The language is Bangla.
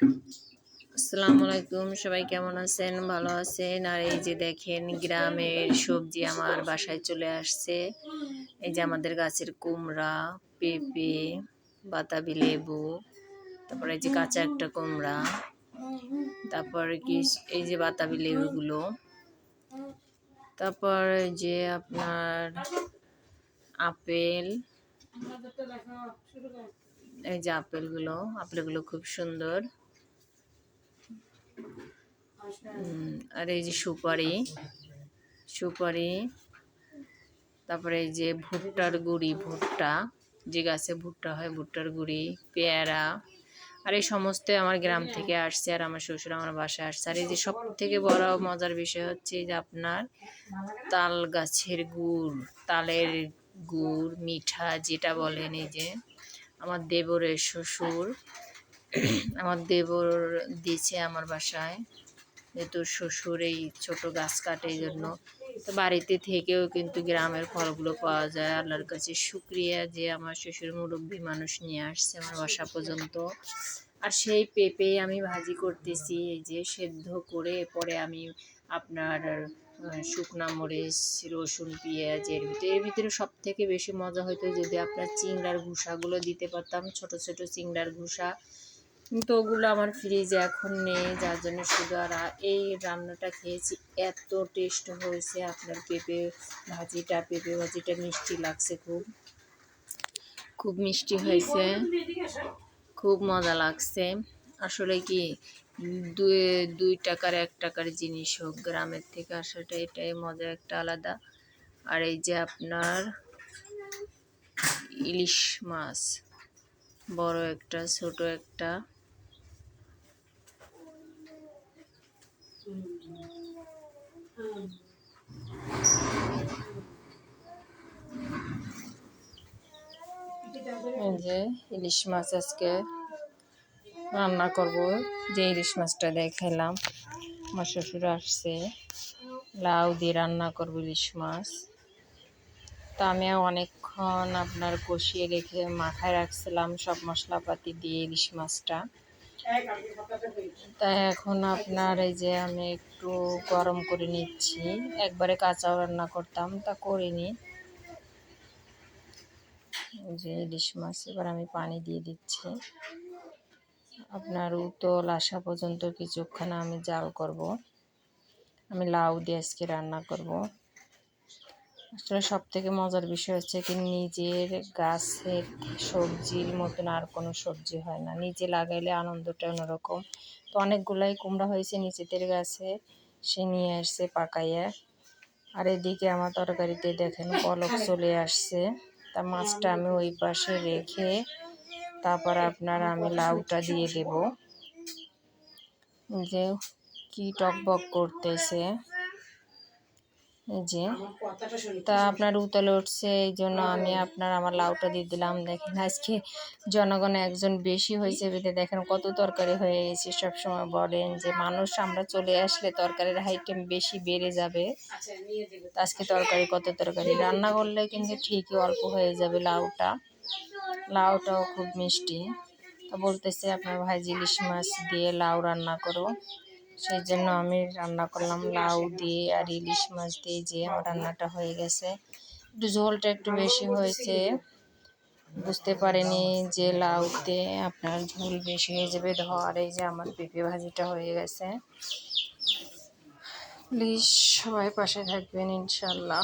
আসসালামু আলাইকুম, সবাই কেমন আছেন? ভালো আছেন? আর এই যে দেখেন, গ্রামের সবজি আমার বাসায় চলে আসছে। এই যে আমাদের গাছের কুমড়া, পেঁপে, বাতাবি লেবু, তারপরে এই যে কাঁচা একটা কুমড়া, তারপর কি এই যে বাতাবি লেবুগুলো, তারপর যে আপনার আপেল, এই যে আপেলগুলো আপেলগুলো খুব সুন্দর। আর এই যে সুপারি সুপারি, তারপরে এই যে ভুট্টার গুড়ি, ভুট্টা, যে গাছে ভুট্টা হয়, ভুট্টার গুড়ি, পেয়ারা, আর এই সমস্ত আমার গ্রাম থেকে আসছে আর আমার শ্বশুর আমার বাসায় আসছে। আর এই যে সব থেকে বড় মজার বিষয় হচ্ছে যে আপনার তাল গাছের গুড়, তালের গুড়, মিঠা যেটা বলেন এই যে, আমার দেবরের শ্বশুর, আমার দেবর দিয়েছে আমার বাসায়। যেহেতু শ্বশুর এই ছোট গাছ কাটে জন্য। তো বাড়িতে থেকেও কিন্তু গ্রামের ফলগুলো পাওয়া যায়। আল্লাহর কাছে শুক্রিয়া যে আমার শ্বশুর মুরব্বী মানুষ নিয়ে আসছে আমার বাসা পর্যন্ত। আর সেই পেঁপে আমি ভাজি করতেছি, এই যে সেদ্ধ করে পরে আমি আপনার শুকনা মরিচ, রসুন, পেঁয়াজ এর ভিতরে। এর ভিতরে সব থেকে বেশি মজা হতো যদি আপনার চিংড়ার ভুষাগুলো দিতে পারতাম, ছোট ছোট চিংড়ার ভুষা কিন্তু ওগুলো আমার ফ্রিজে এখন নেই, যার জন্য শুধু আর এই রান্নাটা খেয়েছি। এত টেস্ট হয়েছে আপনার পেঁপে ভাজিটা পেঁপে ভাজিটা মিষ্টি লাগছে খুব। খুব মিষ্টি হয়েছে। খুব মজা লাগছে। আসলে কি, দুই দুই টাকার এক টাকার জিনিস হোক, গ্রামের থেকে আসাটা এটাই মজা একটা আলাদা। আর এই যে আপনার ইলিশ মাছ, বড় একটা, ছোট একটা। এই যে ইলিশ মাছ আজকে রান্না করব। যে ইলিশ মাছটা দেখাইলাম, আমার শ্বশুর আসছে, লাউ দিয়ে রান্না করব ইলিশ মাছ। তা আমি অনেকক্ষণ আপনার কষিয়ে রেখে মাখায় রাখছিলাম সব মশলাপাতি দিয়ে ইলিশ মাছটা। তাই এখন আপনার এই যে আমি একটু গরম করে নিচ্ছি। একবারে কাঁচাও রান্না করতাম, তা করিনি। যে ইলিশ মাছ, এবার আমি পানি দিয়ে দিচ্ছি। আপনার উতল আসা পর্যন্ত কিছুক্ষণ আমি জাল করব। আমি লাউ দিয়ে আজকে রান্না করব। আসলে সব থেকে মজার বিষয় হচ্ছে কি নিজের গাছের সবজির মতন আর কোনো সবজি হয় না। নিজে লাগাইলে আনন্দটা অন্যরকম। তো অনেকগুলাই কুমড়া হয়েছে নিচেদের গাছে, সে নিয়ে আসছে পাকাইয়া। আর এদিকে আমার তরকারিতে দেখেন পলক চলে আসছে। তা মাছটা আমি ওই পাশে রেখে তারপর আপনার আমি লাউটা দিয়ে দেব। যে কি টকবক করতেছে। যে তা আপনার উতলে উঠছে এই জন্য আমি আপনার আমার লাউটা দিয়ে দিলাম। দেখেন আজকে জনগণ একজন বেশি হয়েছে বেঁধে। দেখেন কত তরকারি হয়ে গেছে। সব সময় বলেন যে মানুষ আমরা চলে আসলে তরকারির আইটেম বেশি বেড়ে যাবে। তা আজকে তরকারি কত তরকারি? রান্না করলে কিন্তু ঠিকই অল্প হয়ে যাবে লাউটা। লাউটাও খুব মিষ্টি। তা বলতেছে আপনার ভাজি ইলিশ মাছ দিয়ে লাউ রান্না করো। সেই জন্য আমি রান্না করলাম লাউ দিয়ে আর ইলিশ মাছ দিয়ে যে আমার রান্নাটা হয়ে গেছে। একটু ঝোলটা একটু বেশি হয়েছে। বুঝতে পারিনি যে লাউতে আপনার ঝোল বেশি হয়ে যাবে। ধর এই যে আমার পেঁপে ভাজিটা হয়ে গেছে। প্লিজ সবাই পাশে থাকবেন ইনশাল্লাহ।